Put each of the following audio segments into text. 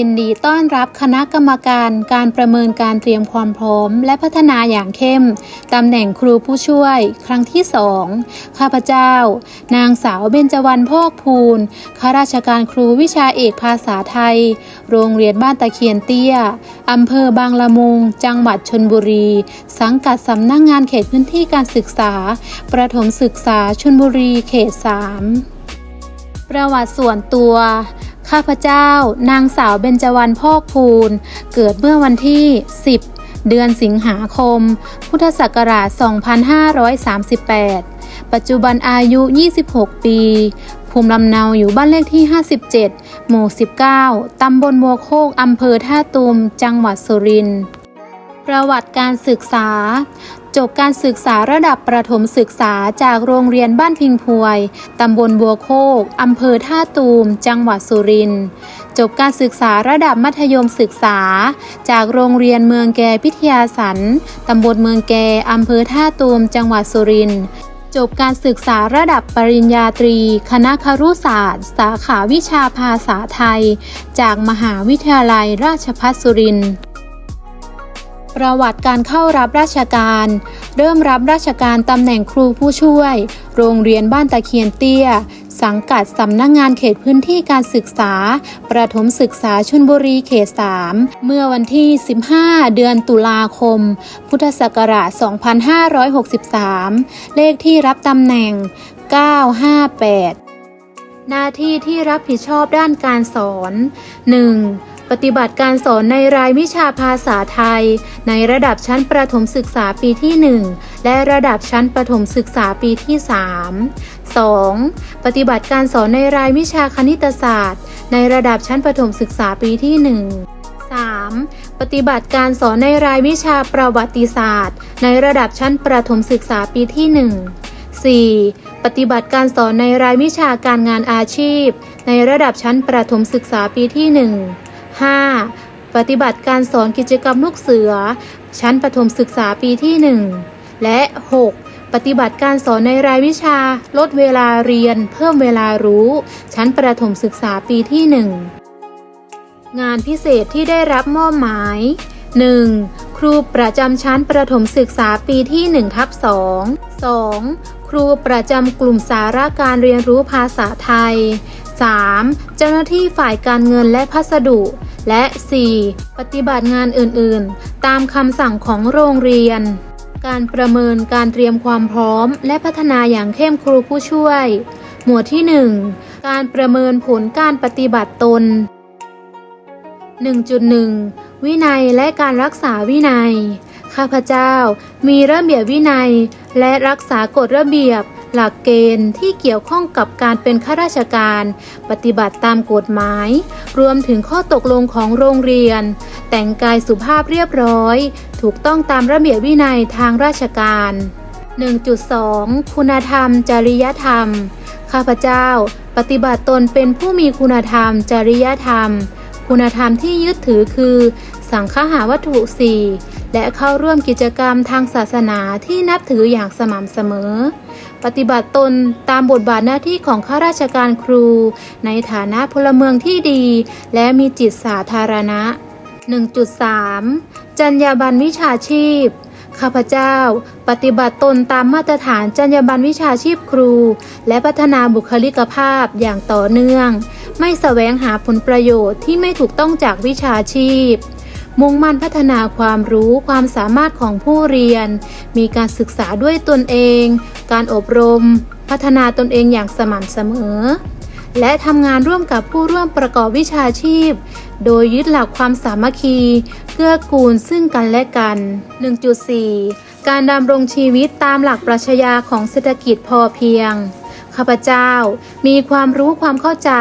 ยินดีต้อนรับคณะกรรมการการประเมินการเตรียมความพร้อม และพัฒนาอย่างเข้ม ตำแหน่งครูผู้ช่วย ครั้งที่สองข้าพเจ้า นางสาวเบญจวรรณพอกพูนข้าราชการครูวิชาเอกภาษาไทย โรงเรียนบ้านตะเคียนเตี้ย อำเภอบางละมุง จังหวัดชนบุรี สังกัดสำนักงงานเขตพื้นที่การศึกษา ประถมศึกษาชนบุรีเขต 3 ประวัติส่วนตัว ข้าพเจ้า นางสาวเบญจวรรณพอกพูน เกิดเมื่อวันที่ 10 เดือนสิงหาคม พุทธศักราช 2538 ปัจจุบันอายุ 26 ปี ภูมิลำเนาอยู่บ้านเลขที่ 57 หมู่ 19 ตำบลบัวโคก อำเภอท่าตูม จังหวัดสุรินทร์ประวัติการศึกษา จบการศึกษาระดับประถมศึกษาจากโรงเรียนบ้านพิงพวย ตำบลบัวโคก อำเภอท่าตูม จังหวัดสุรินทร์ จบการศึกษาระดับมัธยมศึกษา จากโรงเรียนเมืองแกพิทยาสัน ตำบลเมืองแก อำเภอท่าตูม จังหวัดสุรินทร์จบการศึกษาระดับปริญญาตรี คณะครุศาสตร์ สาขาวิชาภาษาไทย จากมหาวิทยาลัยราชภัฏสุรินทร์ ประวัติการเข้ารับราชการ เริ่มรับราชการตำแหน่งครูผู้ช่วย โรงเรียนบ้านตะเคียนเตี้ย สังกัดสำนักงงานเขตพื้นที่การศึกษา ประถมศึกษาชลบุรีเขต 3 เมื่อวันที่ 15 เดือนตุลาคม พุทธศักราช 2563 เลขที่รับตำแหน่ง 958 หน้าที่ที่รับผิดชอบด้านการสอน 1. ปฏิบัติการสอนในรายวิชาภาษาไทย ในระดับชั้นประถมศึกษาปีที่ 1 และระดับชั้นประถมศึกษาปีที่ 3 2. ปฏิบัติการสอนในรายวิชาคณิตศาสตร์ ในระดับชั้นประถมศึกษาปีที่ 1 3. ปฏิบัติการสอนในรายวิชาประวัติศาสตร์ ในระดับชั้นประถมศึกษาปีที่ 1 4. ปฏิบัติการสอนในรายวิชาการงานอาชีพ ในระดับชั้นประถมศึกษาปีที่ 1 5. ปฏิบัติการสอนกิจกรรมลูกเสือ ชั้นประถมศึกษาปีที่ 1 และ 6. ปฏิบัติการสอนในรายวิชา ลดเวลาเรียน เพิ่มเวลารู้ ชั้นประถมศึกษาปีที่ 1 งานพิเศษที่ได้รับมอบหมาย 1. ครูประจำชั้นประถมศึกษาปีที่1ทับ2 2. ครูประจำกลุ่มสาระการเรียนรู้ภาษาไทย 3. เจ้าหน้าที่ฝ่ายการเงินและพัสดุ และ 4. ปฏิบัติงานอื่นๆ ตามคำสั่งของโรงเรียน การประเมินการเตรียมความพร้อม และพัฒนาอย่างเข้มครูผู้ช่วย หมวดที่ 1 การประเมินผลการปฏิบัติตน 1.1 วินัยและการรักษาวินัย ข้าพเจ้ามีระเบียบวินัย และรักษากฎระเบียบ หลักเกณฑ์ที่เกี่ยวข้องกับการเป็นข้าราชการ ปฏิบัติตามกฎหมาย รวมถึงข้อตกลงของโรงเรียน แต่งกายสุภาพเรียบร้อย ถูกต้องตามระเบียบวินัยทางราชการ 1.2 คุณธรรม จริยธรรม ข้าพเจ้า ปฏิบัติตนเป็นผู้มีคุณธรรม จริยธรรม คุณธรรมที่ยึดถือคือ สังฆหาวัตถุสี และเข้าร่วมกิจกรรมทางศาสนาที่นับถืออย่างสม่ำเสมอ ปฏิบัติตนตามบทบาทหน้าที่ของข้าราชการครู ในฐานะพลเมืองที่ดี และมีจิตสาธารณะ 1.3 จรรยาบรรณวิชาชีพข้าพเจ้า ปฏิบัติตนตามมาตรฐานจรรยาบรรณวิชาชีพครู และพัฒนาบุคลิกภาพอย่างต่อเนื่อง ไม่แสวงหาผลประโยชน์ที่ไม่ถูกต้องจากวิชาชีพ มุ่งมั่นพัฒนาความรู้ความสามารถของผู้เรียน มีการศึกษาด้วยตนเอง การอบรม พัฒนาตนเองอย่างสม่ำเสมอ และทำงานร่วมกับผู้ร่วมประกอบวิชาชีพ โดยยึดหลักความสามัคคี เกื้อกูลซึ่งกันและกัน 1.4 การดำรงชีวิตตามหลักปรัชญาของเศรษฐกิจพอเพียงข้าพเจ้ามีความรู้ความเข้าใจ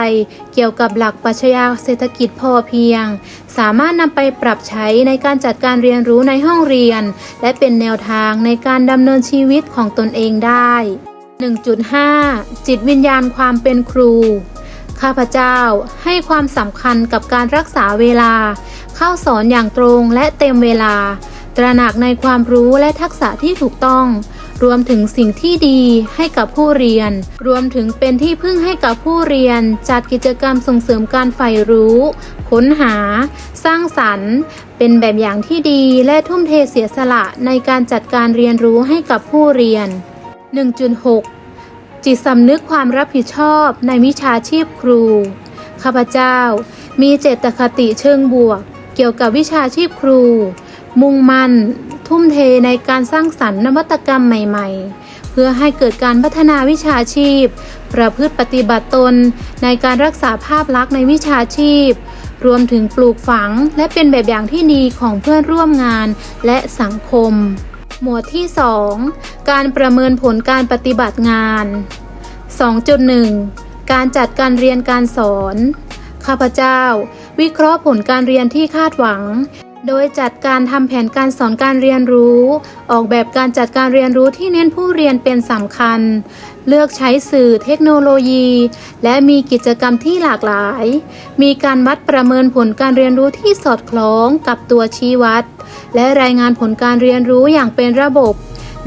เกี่ยวกับหลักปรัชญาเศรษฐกิจพอเพียง สามารถนำไปปรับใช้ในการจัดการเรียนรู้ในห้องเรียน และเป็นแนวทางในการดำเนินชีวิตของตนเองได้ 1.5 จิตวิญญาณความเป็นครู ข้าพเจ้าให้ความสำคัญกับการรักษาเวลา เข้าสอนอย่างตรงและเต็มเวลา ตระหนักในความรู้และทักษะที่ถูกต้อง รวมถึงสิ่งที่ดีให้กับผู้เรียน รวมถึงเป็นที่พึ่งให้กับผู้เรียน จัดกิจกรรมส่งเสริมการใฝ่รู้ ค้นหา สร้างสรรค์ เป็นแบบอย่างที่ดีและทุ่มเทเสียสละในการจัดการเรียนรู้ให้กับผู้เรียน 1.6 จิตสำนึกความรับผิดชอบในวิชาชีพครู ข้าพเจ้า มีเจตคติเชิงบวก เกี่ยวกับวิชาชีพครู มุ่งมั่น ทุ่มเทในการสร้างสรรค์นวัตกรรมใหม่ ๆ เพื่อให้เกิดการพัฒนาวิชาชีพ ประพฤติปฏิบัติตน ในการรักษาภาพลักษณ์ในวิชาชีพ รวมถึงปลูกฝังและเป็นแบบอย่างที่ดีของเพื่อนร่วมงานและสังคม หมวดที่ 2 การประเมินผลการปฏิบัติงาน 2.1 การจัดการเรียนการสอน ข้าพเจ้า วิเคราะห์ผลการเรียนที่คาดหวัง โดยจัดการทำแผนการสอนการเรียนรู้ ออกแบบการจัดการเรียนรู้ที่เน้นผู้เรียนเป็นสำคัญ เลือกใช้สื่อเทคโนโลยี และมีกิจกรรมที่หลากหลาย มีการวัดประเมินผลการเรียนรู้ที่สอดคล้องกับตัวชี้วัด และรายงานผลการเรียนรู้อย่างเป็นระบบ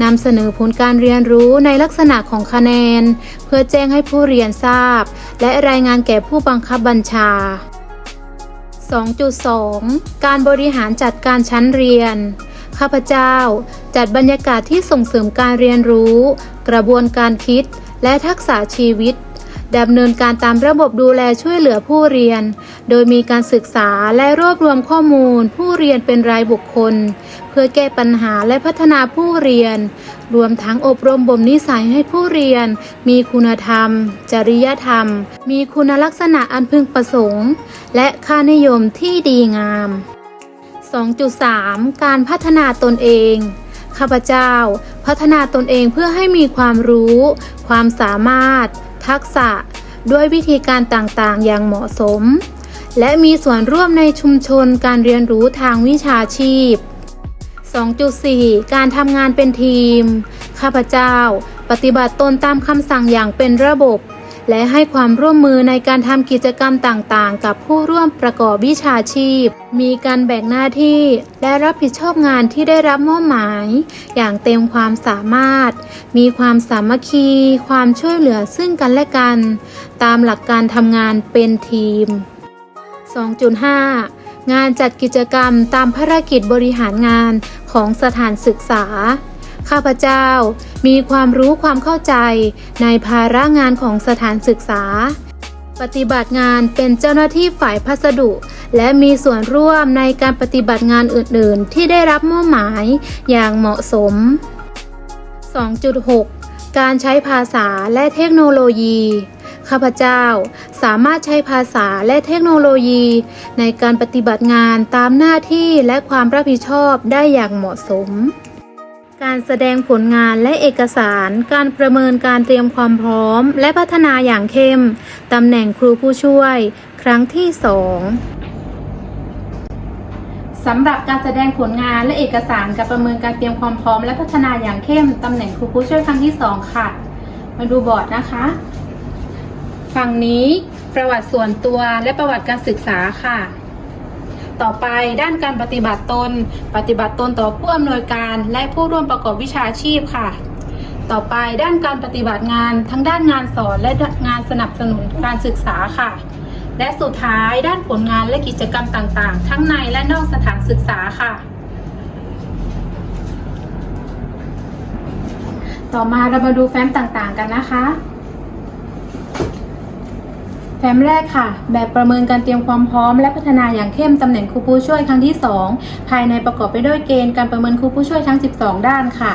นำเสนอผลการเรียนรู้ในลักษณะของคะแนน เพื่อแจ้งให้ผู้เรียนทราบ และรายงานแก่ผู้บังคับบัญชา 2.2 การบริหารจัดการชั้นเรียน ข้าพเจ้า จัดบรรยากาศที่ส่งเสริมการเรียนรู้ กระบวนการคิด และทักษะชีวิต ดำเนินการตามระบบดูแลช่วยเหลือผู้เรียน โดยมีการศึกษาและรวบรวมข้อมูล ผู้เรียนเป็นรายบุคคล เพื่อแก้ปัญหาและพัฒนาผู้เรียน รวมทั้งอบรมบ่มนิสัยให้ผู้เรียน มีคุณธรรม จริยธรรม มีคุณลักษณะอันพึงประสงค์ และค่านิยมที่ดีงาม 2.3 การพัฒนาตนเองข้าพเจ้า พัฒนาตนเองเพื่อให้มีความรู้ ความสามารถ ทักษะ ด้วยวิธีการต่างๆ อย่างเหมาะสม และมีส่วนร่วมในชุมชนการเรียนรู้ทางวิชาชีพ 2.4 การทำงานเป็นทีม ข้าพเจ้า ปฏิบัติตนตามคำสั่งอย่างเป็นระบบ และให้ความร่วมมือในการทำกิจกรรมต่างๆ กับผู้ร่วมประกอบวิชาชีพ มีการแบ่งหน้าที่ และรับผิดชอบงานที่ได้รับมอบหมาย อย่างเต็มความสามารถ มีความสามัคคี ความช่วยเหลือซึ่งกันและกัน ตามหลักการทำงานเป็นทีม 2.5 งานจัดกิจกรรมตามภารกิจบริหารงานของสถานศึกษา ข้าพเจ้ามีความรู้ความเข้าใจในภาระงานของสถานศึกษา ปฏิบัติงานเป็นเจ้าหน้าที่ฝ่ายพัสดุ และมีส่วนร่วมในการปฏิบัติงานอื่น ๆ ที่ได้รับมอบหมายอย่างเหมาะสม 2.6 การใช้ภาษาและเทคโนโลยีข้าพเจ้าสามารถใช้ภาษาและเทคโนโลยี ในการปฏิบัติงานตามหน้าที่และความรับผิดชอบได้อย่างเหมาะสม การแสดงผลงานและเอกสาร การประเมินการเตรียมความพร้อม และพัฒนาอย่างเข้ม ตำแหน่งครูผู้ช่วย ครั้งที่ 2สำหรับการแสดงผลงานและเอกสารการประเมินการเตรียมความพร้อม และพัฒนาอย่างเข้มตำแหน่งครูผู้ช่วยครั้งที่ 2 ค่ะ มาดูบอร์ดนะคะ ฝั่งนี้ประวัติส่วนตัวและประวัติการศึกษาค่ะ ต่อไปด้านการปฏิบัติตน ปฏิบัติตนต่อผู้อำนวยการและผู้ร่วมประกอบวิชาชีพค่ะ ต่อไปด้านการปฏิบัติงานทั้งด้านงานสอนและงานสนับสนุนการศึกษาค่ะ และสุดท้ายด้านผลงานและกิจกรรมต่างๆ ทั้งในและนอกสถานศึกษาค่ะ ต่อมาเรามาดูแฟ้มต่างๆกันนะคะ แฟ้มแรกค่ะ แบบประเมินการเตรียมความพร้อมและพัฒนาอย่างเข้มตำแหน่งครูผู้ช่วยครั้งที่ 2 ภายในประกอบไปด้วยเกณฑ์การประเมินครูผู้ช่วยทั้ง 12 ด้านค่ะ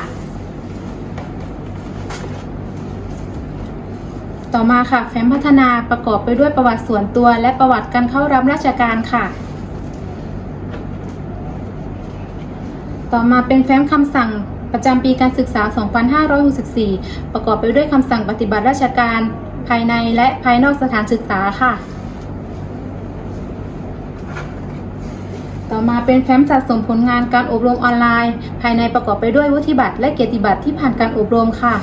ต่อมาค่ะ แฟ้มพัฒนาประกอบไปด้วยประวัติส่วนตัว และประวัติการเข้ารับราชการค่ะ ต่อมาเป็นแฟ้มคำสั่งประจำปีการศึกษา 2564 ประกอบไปด้วยคำสั่งปฏิบัติราชการ ภายในและภายนอกสถานศึกษาค่ะ ต่อมาเป็นแฟ้มสะสมผลงานการอบรมออนไลน์ ภายในประกอบไปด้วยวุฒิบัตรและเกียรติบัตรที่ผ่านการอบรมค่ะ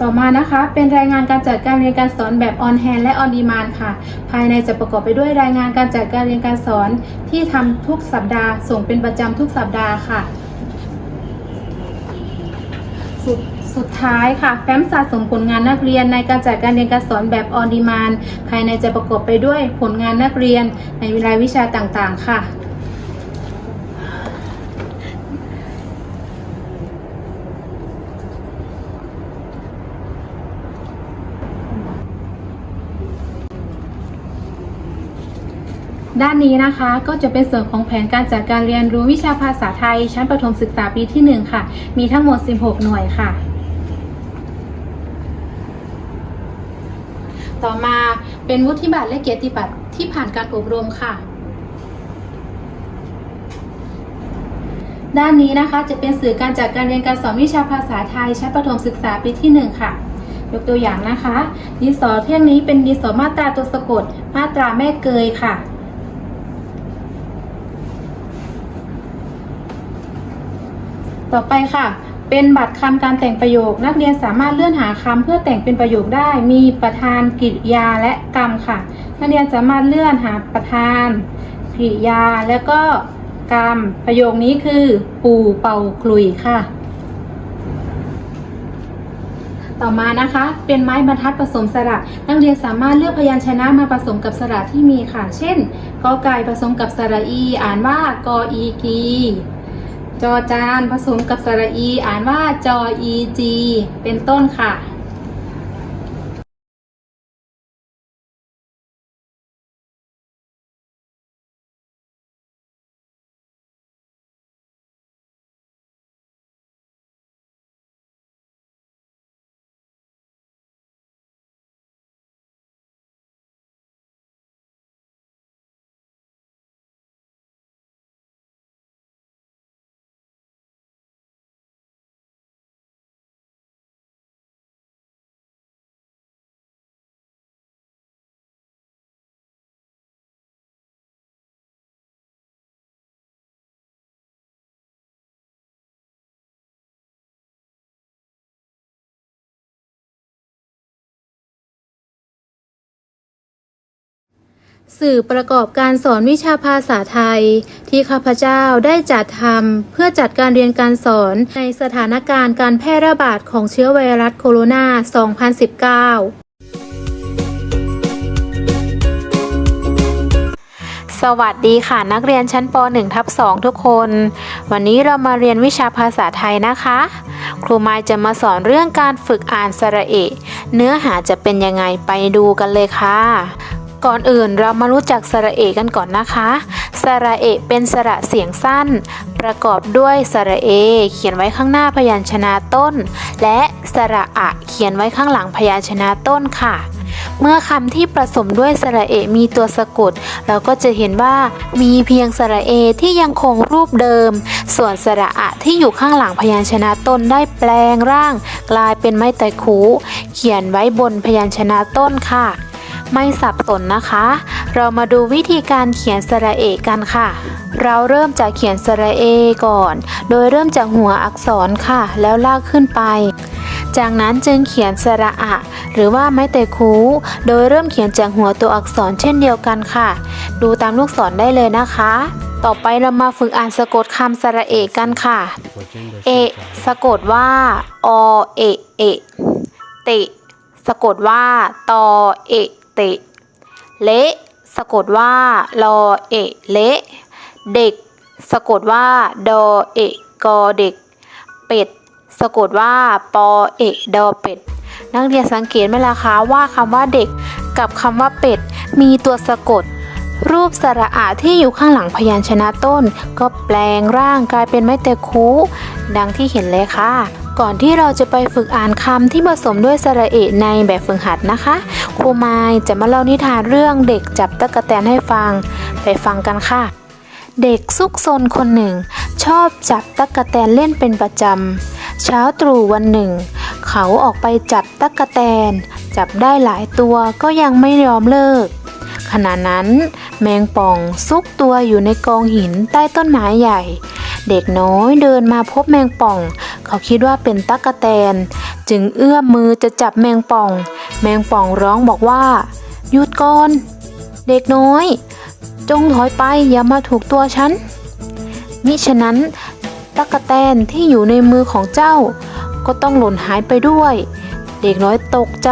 ต่อมานะคะเป็นรายงานการจัดการเรียนการสอนแบบ on hand และ on demand ค่ะ ภายในจะประกอบไปด้วยรายงานการจัดการเรียนการสอนที่ทำทุกสัปดาห์ ส่งเป็นประจำทุกสัปดาห์ค่ะ สุดสุดท้ายค่ะ แฟ้มสะสมผลงานนักเรียนในการจัดการเรียนการสอนแบบออนดีมานภายในจะประกอบไปด้วยผลงานนักเรียนในรายวิชาต่างๆ ค่ะ ด้านนี้นะคะก็จะเป็นส่วนของแผนการจัดการเรียนรู้วิชาภาษาไทย ชั้นประถมศึกษาปีที่ 1 ค่ะ มีทั้งหมด 16 หน่วยค่ะ ต่อมาเป็นวุฒิบัตรและเกียรติบัตรที่ผ่านการอบรมค่ะ ด้านนี้นะคะจะเป็นสื่อการจัดการเรียนการสอนวิชาภาษาไทย ชั้นประถมศึกษาปีที่ 1 ค่ะยกตัวอย่างนะคะดินสอเที่ยงนี้เป็นดินสอมาตราตัวสะกด มาตราแม่เกยค่ะ ต่อไปค่ะ เป็นบัตรคำการแต่งประโยค นักเรียนสามารถเลื่อนหาคำเพื่อแต่งเป็นประโยคได้ มีประธานกริยาและกรรมค่ะ นักเรียนสามารถเลื่อนหาประธานกริยาแล้วก็กรรม ประโยคนี้คือ ปู่เป่าคลุยค่ะ ต่อมานะคะ เป็นไม้บรรทัดผสมสระ นักเรียนสามารถเลือกพยัญชนะมาผสมกับสระที่มีค่ะ เช่นกอไก่ผสมกับสระอี อ่านว่ากออีกี จอจานผสมกับสระอี อ่านว่าจออีจีเป็นต้นค่ะ สื่อประกอบการสอนวิชาภาษาไทย ที่ข้าพเจ้าได้จัดทำเพื่อจัดการเรียนการสอนในสถานการณ์การแพร่ระบาดของเชื้อไวรัสโคโรนา 2019สวัสดีค่ะนักเรียนชั้นป .1 ทับ2ทุกคน วันนี้เรามาเรียนวิชาภาษาไทยนะคะ ครูไมายจะมาสอนเรื่องการฝึกอ่านสระเอะ เนื้อหาจะเป็นยังไงไปดูกันเลยค่ะ ก่อนอื่นเรามารู้จักสระเอกันก่อนนะคะ สระเอเป็นสระเสียงสั้น ประกอบด้วยสระเอ เขียนไว้ข้างหน้าพยัญชนะต้น และสระอะเขียนไว้ข้างหลังพยัญชนะต้นค่ะ เมื่อคำที่ผสมด้วยสระเอมีตัวสะกด เราก็จะเห็นว่ามีเพียงสระเอที่ยังคงรูปเดิม ส่วนสระอะที่อยู่ข้างหลังพยัญชนะต้นได้แปลงร่าง กลายเป็นไม้ไตรคูเขียนไว้บนพยัญชนะต้นค่ะ ไม่สับสนนะคะ เรามาดูวิธีการเขียนสระเอกันค่ะ เราเริ่มจากเขียนสระเอก่อน โดยเริ่มจากหัวอักษรค่ะ แล้วลากขึ้นไป จากนั้นจึงเขียนสระอะ หรือว่าไม้เตคูโดยเริ่มเขียนจากหัวตัวอักษรเช่นเดียวกันค่ะ ดูตามลูกศรได้เลยนะคะ ต่อไปเรามาฝึกอ่านสะกดคำสระเอกันค่ะ เอะสะกดว่า อ เอ เอ เตะสะกดว่า ตอ เอ เตะ เละสะกดว่าลอเอะเละเด็ก สะกดว่าดอเอะกอเด็ก เป็ด สะกดว่าปอเอะดอเป็ด นักเรียนสังเกตไหมล่ะคะว่าคำว่าเด็กกับคำว่าเป็ด มีตัวสะกด รูปสระอะที่อยู่ข้างหลังพยัญชนะต้น ก็แปลงร่างกลายเป็นไม้เตะคูดังที่เห็นเลยค่ะ ก่อนที่เราจะไปฝึกอ่านคำที่ผสมด้วยสระเอะในแบบฝึกหัดนะคะ ครูไมายจะมาเล่านิทานเรื่องเด็กจับตะกะแตนให้ฟัง ไปฟังกันค่ะ เด็กซุกซนคนหนึ่ง ชอบจับตะกะแตนเล่นเป็นประจำเช้าตรู่วันหนึ่ง เขาออกไปจับตะกะแตน จับได้หลายตัวก็ยังไม่ยอมเลิกขณะนั้น แมงป่องซุกตัวอยู่ในกองหินใต้ต้นไม้ใหญ่ เด็กน้อยเดินมาพบแมงป่อง เขาคิดว่าเป็นตั๊กแตน จึงเอื้อมมือจะจับแมงป่อง แมงป่องร้องบอกว่า หยุดก่อน เด็กน้อย จงถอยไปอย่ามาถูกตัวฉัน มิฉะนั้นตะกแตนที่อยู่ในมือของเจ้า ก็ต้องหล่นหายไปด้วย เด็กน้อยตกใจ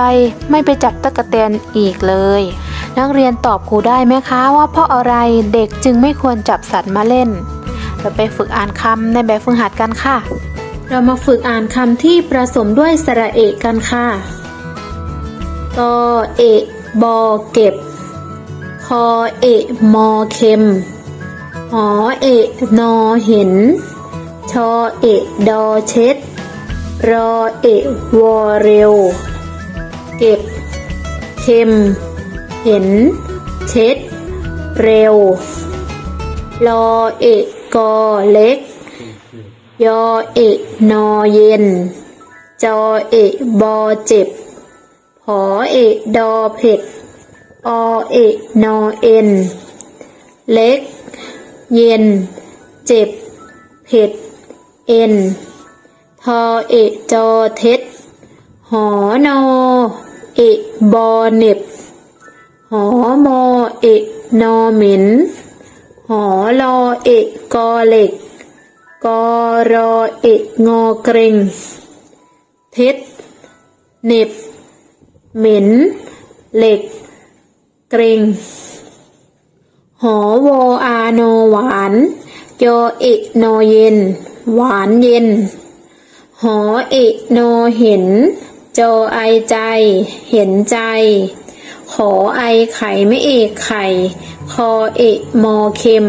ไม่ไปจับตะกแตนอีกเลย นักเรียนตอบครูได้ไหมคะว่าเพราะอะไรเด็กจึงไม่ควรจับสัตว์มาเล่น เราไปฝึกอ่านคำในแบบฝึกหัดกันค่ะ เรามาฝึกอ่านคำที่ประสมด้วยสระเอกกันค่ะกอเอะบอเก็บ คอเอะมอเข็มหอเอะนอเห็น ชอเอะดอเช็ด รอเอะวอเร็ว เก็บเข็ม เห็น เช็ด เร็ว รอเอะกอเล็ก ยอเอะนอเย็น จอเอะบอเจ็บ หอเอะดอเผ็ด อเอะนอเอ็น เล็ก เย็น เจ็บ เผ็ด เอ็น ทอเอะจอเท็ดหอนอเอะบอเน็บ หอมอเอะนอเหม็น หอลอเอะกอเหล็ก กอรอเอะงอเกรงเท็ดเน็บ เหม็น เหล็ก เกรงหอวออานอหวานยอเอะนอเย็น หวานเย็น หอเอะนอเห็น จอไอใจ เห็นใจ ขอไอไข่ไม่เอกไข่ คอเอะมอเค็ม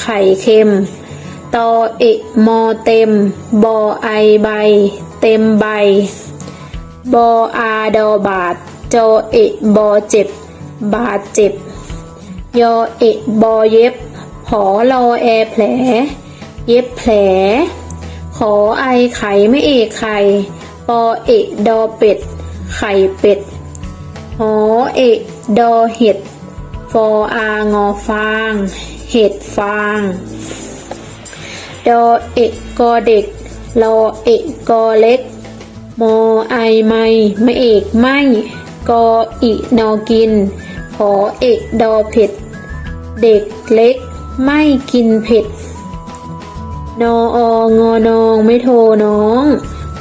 ไข่เค็ม ตอเอะมอเต็ม บอไอใบ เต็มใบ บออาดอบาดจอเอะบอเจ็บ บาดเจ็บ ยอเอะบอเย็บ หอรอแอแผล เย็บแผล ขอไอไข่ไม่เอกไข่ ปอเอะดอเป็ด ไข่เป็ด หอเอะดอเห็ดฟออางอฟาง เห็ดฟางดอเอะกอเด็กรอเอะกอเล็กมอไอไม่ไม่เอกไม่กออินอกินขอเอกดอเผ็ด เด็กเล็กไม่กินเผ็ด นอองอนองไม่โทรน้อง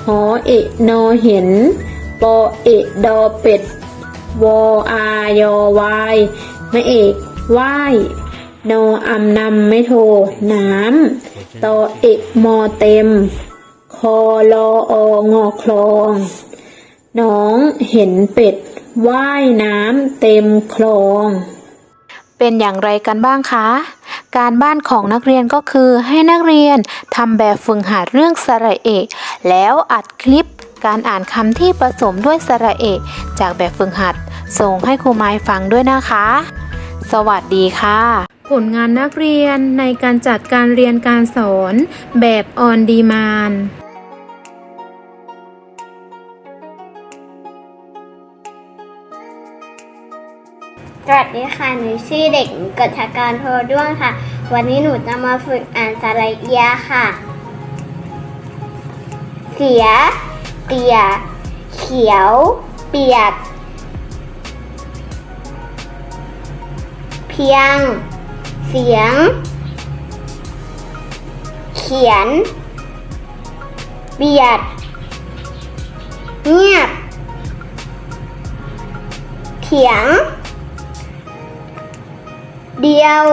หอเอะนอเห็นปอเอะดอเป็ด วอายอวายไม่เอกว่ายโนออำนำไม่โทรน้ำตอเอะมอเต็ม คอลอองอคลอง น้องเห็นเป็ดว่ายน้ำเต็มคลอง เป็นอย่างไรกันบ้างคะ การบ้านของนักเรียนก็คือให้นักเรียนทำแบบฝึกหัดเรื่องสระเอก แล้วอัดคลิป การอ่านคำที่ผสมด้วยสระเอกจากแบบฝึกหัด ส่งให้ครูไม้ฟังด้วยนะคะ สวัสดีค่ะ ผลงานนักเรียนในการจัดการเรียนการสอนแบบออนดีมานสวัสดีค่ะ หนูชื่อเด็กหญิงกฎชกรโพด้วงค่ะ วันนี้หนูจะมาฝึกอ่านสระเอียค่ะ เสีย เตียเขียว เปียก เพียง เสียง เขียน เบียด เงียบ เถียง เดียว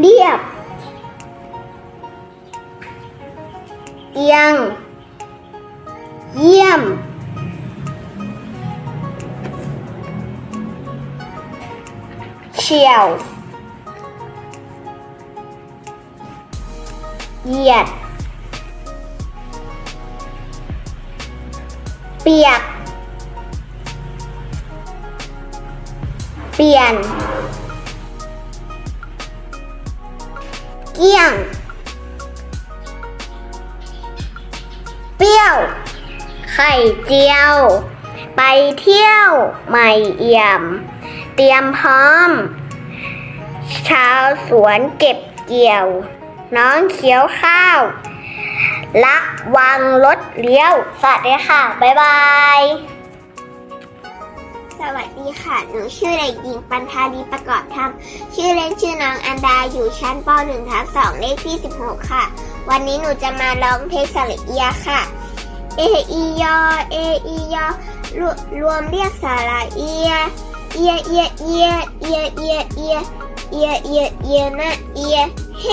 เรียบ เอียง เยี่ยม เฉียว เหยียด เปียก เปลี่ยน เกี้ยง เปรี้ยว ไข่เจียว ไปเที่ยวใหม่เอี่ยม เตรียมพร้อม ชาวสวนเก็บเกี่ยว น้องเขียวข้าวระวังรถเลี้ยว สวัสดีค่ะ บ๊ายบาย สวัสดีค่ะ หนูชื่อเด็กหญิงปันธาดีประกอบธรรม ชื่อเล่นชื่อน้องอันดา อยู่ชั้นป .1 ทับ2เลขที่ 16 ค่ะ วันนี้หนูจะมาร้องเพลงสระเอียค่ะ เออียอเออียอรวรวมเรียกสระเอีย เอียเอียเอียเอียเอียเอียเอียเอียเอียนะเอียเฮ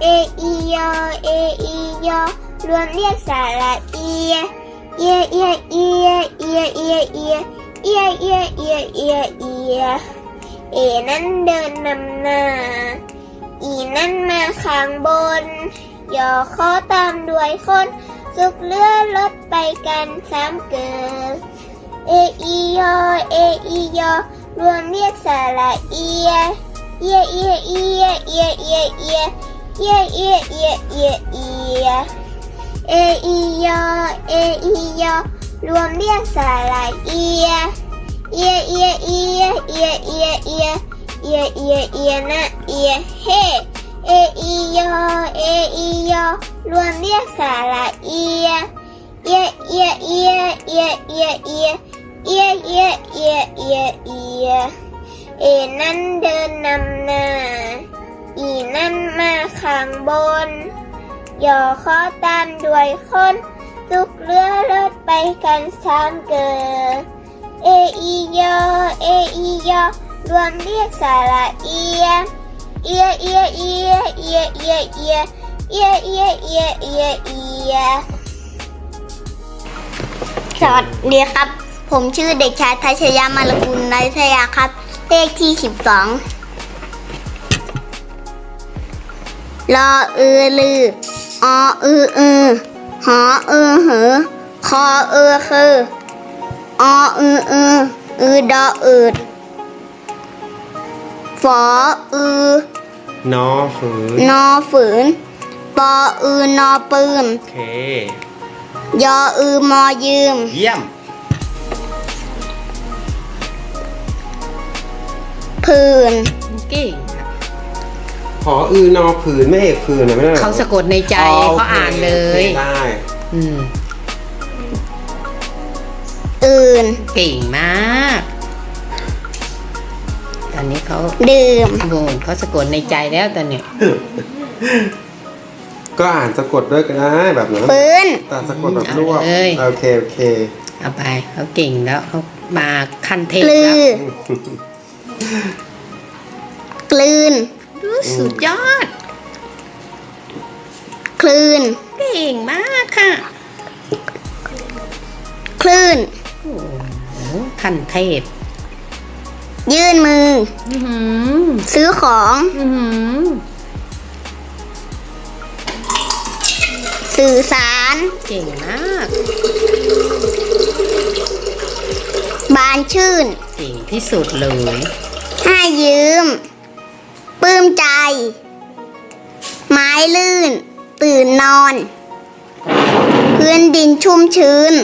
เออียอเออียอรวมเรียกสระเอีย เอียเอียเอียเอียเอียเอียเอียเอียเอียเอียเอียเอนั้นเดินนำหน้า อีนั้นมาข้างบน ย่อข้อตามด้วยคนสุกเลื่อรถไปกันสามเกิดเออียอเออียอรวมเรียกสระเอียเอียเอียเอียเอียเอียเอียเอียเอียเอียเอียเอียเออียอเออียอรวมเรียกสระเอียเอียเอียเอียเอียเอียเอียเอียเอียเอียนะเอียเฮ เออียอเออียอรวมเรียกสระเอีย เอียเอียเอียเอียเอียเอียเอียเอียเอียเอียเอียเอนั้นเดินนำหน้า อีนั้นมาข้างบน ย่อขอตามด้วยคนทุกเรือรถไปกันสามเกิดเออียอเออียอรวมเรียกสระเอีย เอียเอียเอียเอียเอียเอียเอียเอียเอียเอียเอียสวัสดีครับ ผมชื่อเด็กชายทัชยามารกุลนัทยาครับ เลขที่สิบสองรออือลือออืออือหออือหือคออือคือออืออืออือดออืดฝออือ นอฝืน นอฝืน ปออือนอปืนโอเค ยออือมอยืม เยี่ยม ผื่น เก่งอะขออือนอผืนไม่เอกผืนนะไม่ได้หรอเขาสะกดในใจโคเขาอ่านเลยได้อืม อื่น เก่งมาก ตอนนี้เขาดื่มโหนเขาสะกดในใจแล้วตอนเนี้ยก็อ่านสะกดด้วยก็ได้แบบนั้นปืนแต่สะกดแบบรวบโอเคโอเคเอาไปเขาเก่งแล้วเขามาขั้นเทพกลืแล้ว อกลืนอู้สุดยอด คลื่น เก่งมากค่ะ คลื่น โอ้โหขั้นเทพ ยื่นมือ อื้อหือซื้อของ อื้อหือสื่อสาร เก่งมาก บานชื่น เก่งที่สุดเลย ให้ยืม ปลื้มใจ ไม้ลื่น ตื่นนอน พื้นดินชุ่มชื้น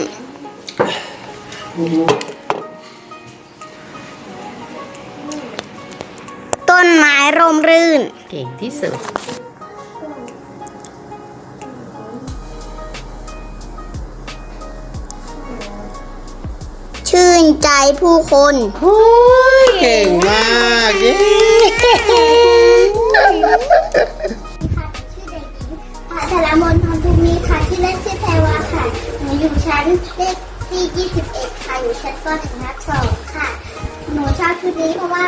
ต้นไม้ร่มรื่น เก่งที่สุด ชื่นใจผู้คนโอ้ยเก่งมากเย้ค่ะชื่อเด็กหญิงพัทรมนทรภูมิค่ะที่อเล่นชื่อแพรวาค่ะ หนูอยู่ชั้นเลขที่ 21 ค่ะ อยู่ชั้นป .1 ทับ2ค่ะ หนูชอบชุดนี้เพราะว่า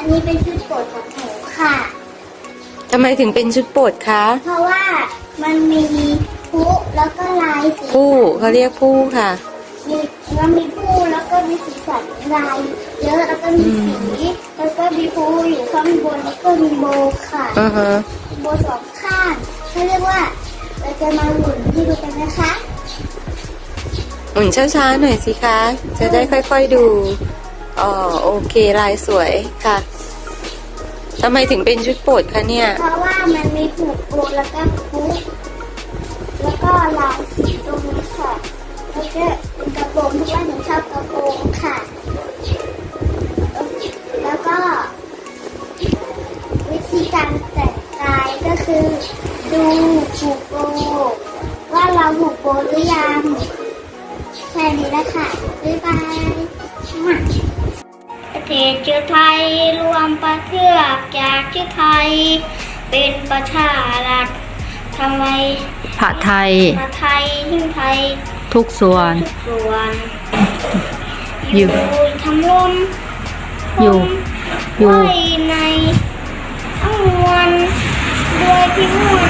อันนี้เป็นชุดโปรดของหนูค่ะ ทำไมถึงเป็นชุดโปรดคะเพราะว่ามันมีผู้แล้วก็ลายสีผู้เขาเรียกผู้ค่ะ มีมันมีผู้แล้วก็มีสีสันลายเยอะแล้วก็มีสีแล้วก็มีผู้อยู่ข้างบนแล้วก็มีโบค่ะอือฮะโบสองข้างเขาเรียกว่าเราจะมาหมุนให้ดูกันนะคะหมุนช้าๆหน่อยสิคะ จะได้ค่อยๆดู อ๋อโอเคลายสวยค่ะทำไมถึงเป็นชุดโปรดคะเนี่ย เพราะว่ามันมีผูกโบแล้วก็ผูกแล้วก็ลายสีตรงนี้ค่ะแล้วก็เป็นกระโปรงทุกวันหนูชอบกระโปรงค่ะ แล้วก็ วิธีการแต่งกายก็คือดูผูกโบว่าเราผูกโบหรือยังแค่นี้แหละค่ะบ๊ายบาย เทศชื่อไทยรวมประเทศจากชื่อไทย เป็นประชารัฐทำไมผัดไทยมาไทยทิ้งไทยทุกส่วนทุกส่วนอยู่ทำลมอยู่อยู่ไว้ในทั้งมวลด้วยที่มวล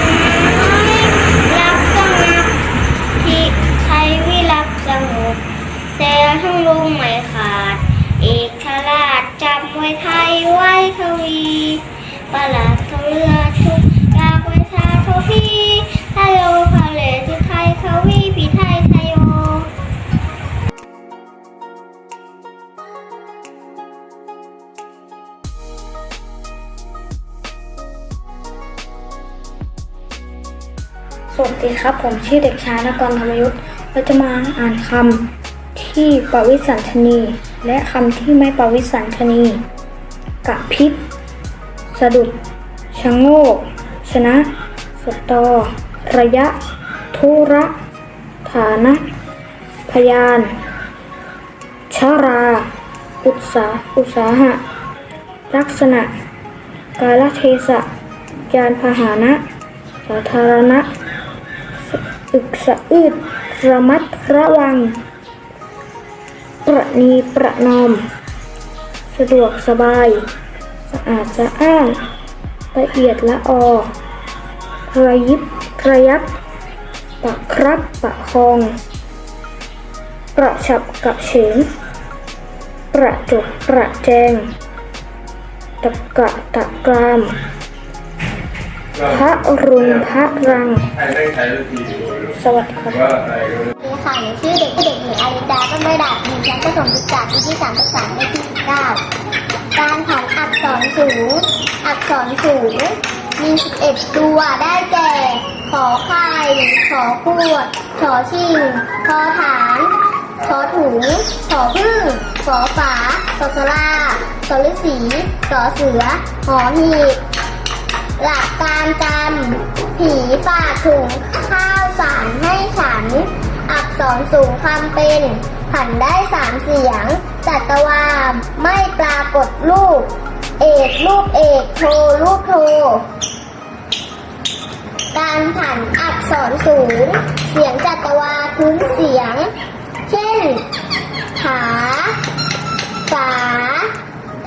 ครับ ผมชื่อเด็กชายนกรธรรมยุทธ์เราจะมาอ่านคำที่ปวิสัญชนี และคำที่ไม่ปวิสัญชนีกะพริบสะดุดชะโงก ชนะ สตอ ระยะ ทุระ ฐานะ พยาน ชารา อุตสาอุตสาหะ ลักษณะ กาลเทศะยานพาหนะ สาธารณะ อึกสะอืดระมัดระวัง ประนีประนอม สะดวกสบาย สะอาดสะอ้านละเอียดละออระยิบระยับ ปะครับปะคองประฉับกระเฉง ประจบประแจง ตะกะตะกราม พระรุงพระรัง สวัสดีครับดีค่ะหนูชื่อเด็กเด็กหญิงอาริดาต้นไม้ดาบหนึ่งชั้นประถมศึกษาปีที่สามสิบสามเลขที่สิบเก้าการผันอักษรสูง อักษรสูง มีสิบเอ็ดตัวได้แก่ ขอไข่ ขอขวด ขอชิงขอฐานขอถุงขอพึ่งขอฝาขอสลาสฤษีสอเสือหอหีบ หลักการจำผีฝากถุงข้าวสารให้ฉัน อักษรสูงคำเป็นผันได้สามเสียง จัตวาไม่ปรากฏรูป เอกรูปเอกโทรูปโทการผันอักษรสูง เสียงจัตวาพื้นเสียง เช่นขาฝา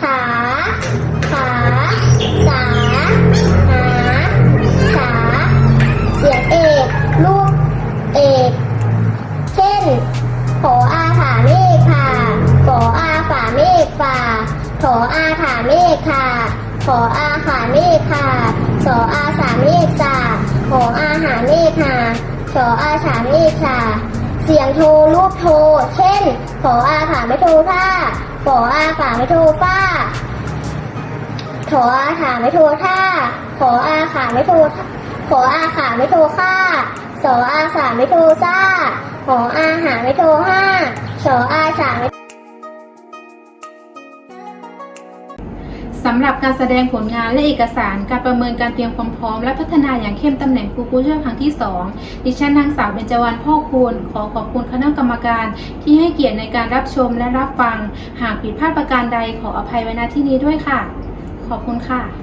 ขา ขา สา เอก เช่นขออาผาเมฆค่ะขออาฝาเมฆฝ่าขออาผาเมฆค่ะขออาผาเมฆค่ะสออาสาเมฆสาขออาหาเมฆค่ะสออาสาเมฆค่ะเสียงโทรูปโทเช่น ขออาผาไม่โทผ้าขออาฝาไม่โทฟ้าขออาขาไม่โทท่าขออาขาไม่โทท่าขออาขาไม่โทค่า สออาสาไม่โทซ่าขออาหาไม่โทห้าสออาสามสำหรับการแสดงผลงานและเอกสารการประเมินการเตรียมความพร้อม และพัฒนาอย่างเข้มตำแหน่งครูผู้ช่วยครั้งที่ 2 ดิฉันนางสาวเบญจวรรณพ่อคูณขอขอบคุณคณะกรรมการ ที่ให้เกียรติในการรับชมและรับฟัง หากผิดพลาดประการใดขออภัยไว้ณที่นี้ด้วยค่ะ ขอบคุณค่ะ